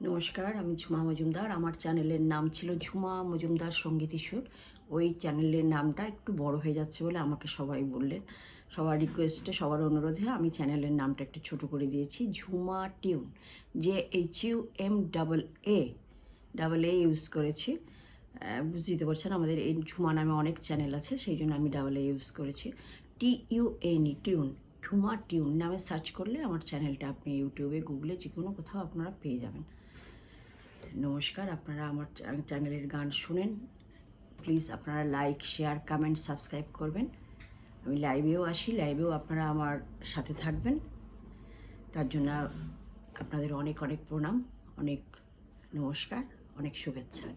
নমস্কার আমি ঝুমা মজুমদার। আমার চ্যানেলের নাম ছিল ঝুমা মজুমদার সংগীত সুর ওই চ্যানেলের নামটা একটু বড় হয়ে যাচ্ছে বলে আমাকে সবাই বললেন। সবার রিকোয়েস্টে সবার অনুরোধে আমি চ্যানেলের নামটা একটু ছোট করে দিয়েছি ঝুমা টিউন যে H U M double A double A use করেছি। আহ, বুঝতেই পারছেন আমাদের এই ঝুমা নামে অনেক চ্যানেল আছে সেই জন্য আমি ডাবল এ ইউজ করেছি। T U N E tune Jhuma tune নামে সার্চ করলে আমার চ্যানেলটা আপনি ইউটিউবে গুগলে যে কোনো কোথাও আপনারা পেয়ে যাবেন। নমস্কার, আপনারা আমার চ্যানেলের গান শুনেন। প্লিজ আপনারা লাইক, শেয়ার, কমেন্ট, সাবস্ক্রাইব করবেন। আমি লাইভেও আসি, লাইভেও আপনারা আমার সাথে থাকবেন। তার জন্য আপনাদের অনেক অনেক প্রণাম, অনেক নমস্কার, অনেক শুভেচ্ছা।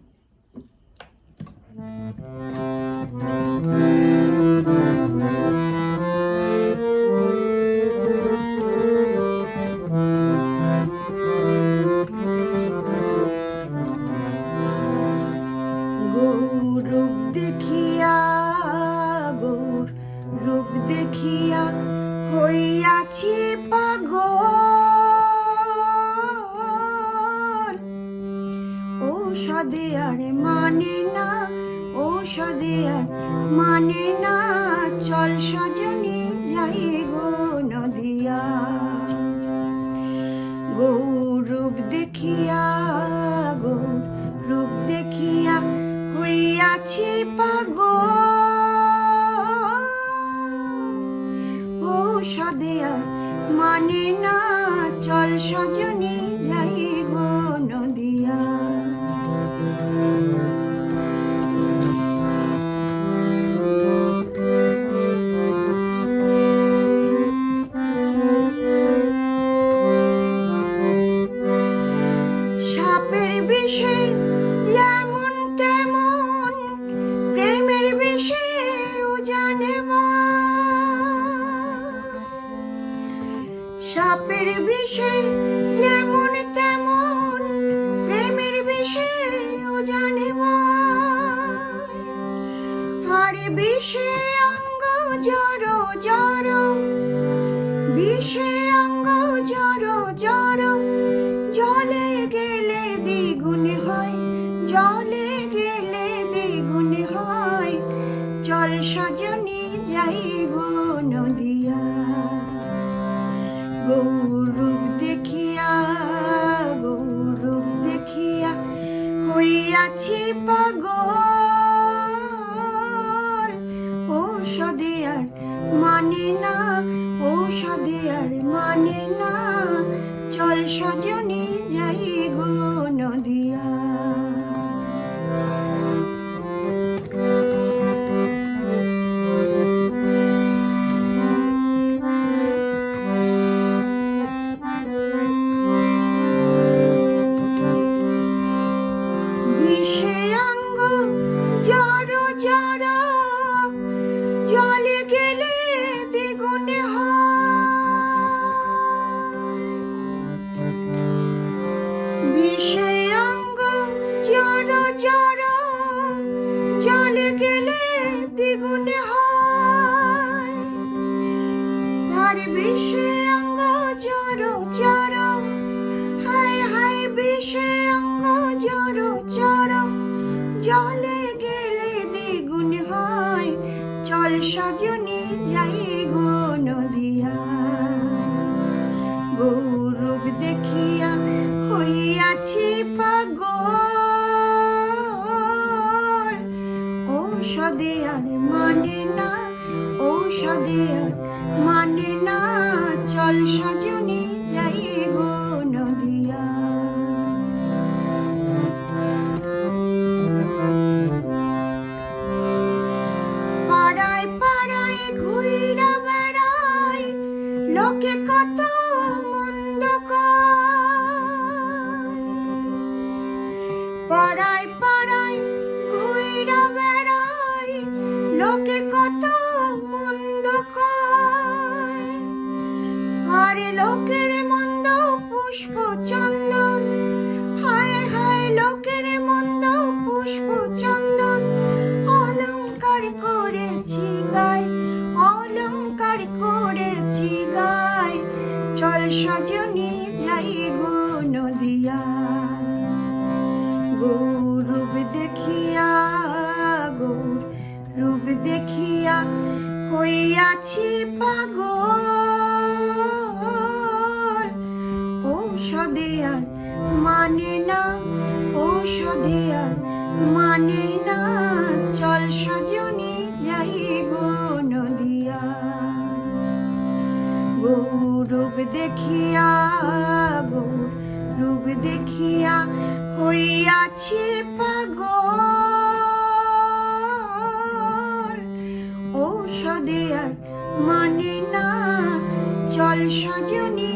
গৌর দেখিয়া গৌর রূপ দেখিয়া হইয়াছি পাগল। ঔষধে আর মানে না, ঔষধে আর মানে না। চল সজনী যাই গো নদিয়া। সদেয়া মানে না চল সজনী যাই গো নদিয়া। সাপের বিষে যেমন তেমন সাপের বিষে যেমন তেমন, প্রেমের বিষে জানে আর বিষে অঙ্গ জড় জড়, বিষে অঙ্গ জড় জড়, জলে গেলে দ্বিগুণ হয়, জলে গেলে দ্বিগুণ হয়। চল সজনী যাই গো হইয়াছি পাগল। ঔষধে আর মানে না ঔষধে আর মানে না। চল সজনী বিষে অঙ্গ, জড় জড়, জলে গেলে দ্বিগুণে বিষে অঙ্গ, জড় জড়, জলে গেলে দ্বিগুণে হয়। আর বিষে অঙ্গ, জড় জড়, হায় হায় বিষে সজনী যাই নদিয়া গৌরব দেখিয়া হইয়াছি পাগল। ঔষধে আর মানে না, ঔষধে আর মানে না, চল লোকে কত সজনী যাই গো নদিয়া। গৌরূপ দেখিয়া, গৌর রূপ দেখিয়া হইয়াছি পাগল। ঔষধে আর মানে না, ঔষধে আর মানে না। চল সজনী গৌরূপ দেখিয়া গৌর রূপ দেখিয়া হইয়াছি পাগল। ঔষধে আর মানে না চল সজনী